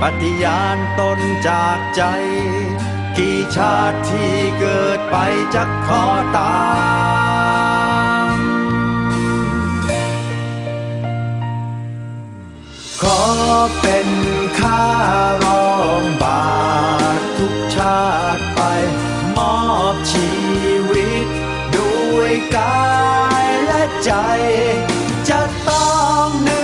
ปฏิญาณตนจากใจ กี่ชาติที่เกิดไปจะขอตามขอเป็นข้ารองบาททุกชาติไป มอบชีวิต ด้วยกายและใจ จะต้องหนื่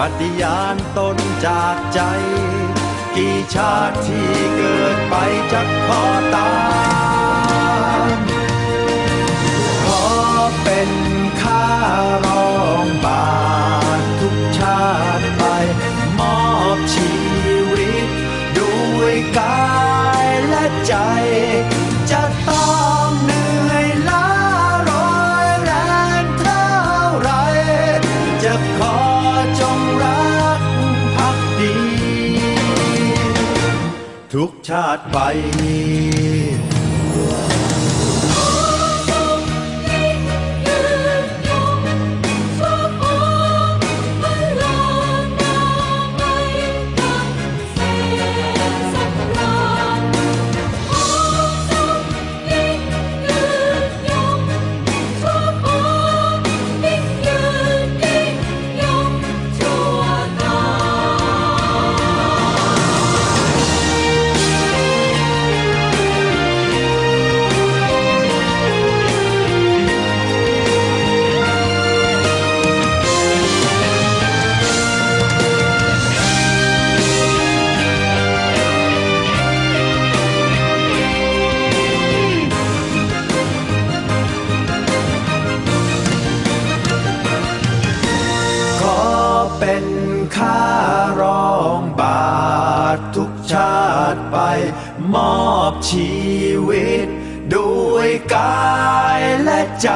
ปฏิญาณตนจากใจ กี่ชาติที่เกิดไปจะขอตามขอเป็นข้ารองบาททุกชาติไป มอบชีวิต ด้วยกายและใจ จะต้องเหนื่อยล้าร้อยแรงเท่าไรจะขอ ทุกชาติไป เป็นข้ารองบาททุกชาติไป มอบชีวิต ด้วยกายและใจ